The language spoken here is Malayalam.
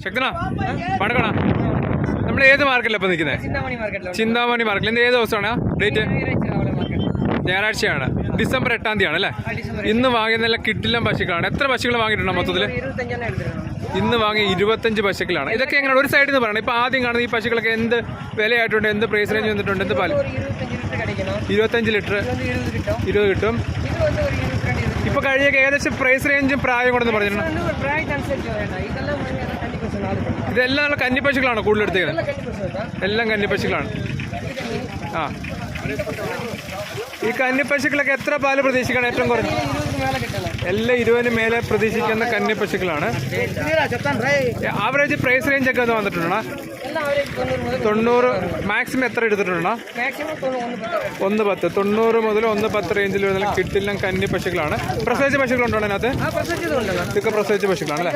ശക്തനാ പണക്കണ നമ്മൾ ഏത് മാർക്കറ്റിലാണ് ഇപ്പൊ നിൽക്കുന്നത് ചിന്താമണി മാർക്കറ്റിൽ ഏത് ദിവസമാണ് ഡേറ്റ് ഞായറാഴ്ചയാണ്. ഡിസംബർ എട്ടാം തീയതി ആണ് അല്ലേ ഇന്ന് വാങ്ങിയ നല്ല കിട്ടില്ലം പശുക്കളാണ്. എത്ര പശുക്കൾ വാങ്ങിയിട്ടുണ്ടോ മൊത്തത്തിൽ എടുത്തിട്ടുണ്ട്. ഇന്ന് വാങ്ങി ഇരുപത്തഞ്ച് പശുക്കളാണ്. ഇതൊക്കെ എങ്ങനെയാണ്? ഒരു സൈഡിൽ നിന്ന് പറയണം. ഇപ്പൊ ആദ്യം കാണുന്ന ഈ പശുക്കളൊക്കെ എന്ത് വിലയായിട്ടുണ്ട്? എന്ത് പ്രൈസ് റേഞ്ച് വന്നിട്ടുണ്ട്? എന്ത് പാൽ? ഒരു ഇരുപത്തഞ്ച് ലിറ്റർ ഇരുപത് കിട്ടും. ഇപ്പൊ കഴിഞ്ഞ ഏകദേശം പ്രൈസ് റേഞ്ചും പ്രായം കൊണ്ടെന്ന് പറഞ്ഞിട്ടുണ്ട് വേണ്ട. ഇതെല്ലാം കന്നിപ്പശുക്കളാണ് പ്രശ്നം എല്ലാം കന്നി പശുക്കളാണ്. ആ. ഈ കന്നിപ്പശുക്കളൊക്കെ എത്ര പാൽ പ്രതീക്ഷിക്കണം? ഏറ്റവും കുറഞ്ഞ്? എല്ലാ ഇരുപതിന് മേലെ പ്രതീക്ഷിക്കുന്ന കന്നിപ്പശുക്കളാണ് ആവറേജ് പ്രൈസ് റേഞ്ച് ഒക്കെ ഒന്ന് വന്നിട്ടുണ്ടോ തൊണ്ണൂറ് മാക്സിമം എത്ര എടുത്തിട്ടുണ്ടോ ഒന്ന് പത്ത്. തൊണ്ണൂറ് മുതൽ ഒന്ന് പത്ത് റേഞ്ചിൽ വരുന്ന കിട്ടില്ല കന്നി പശുക്കളാണ്. പ്രസവിച്ച പശുക്കളുണ്ടോ അതിനകത്ത്? ഇതൊക്കെ പ്രസവിച്ച പശുക്കളാണ് അല്ലേ?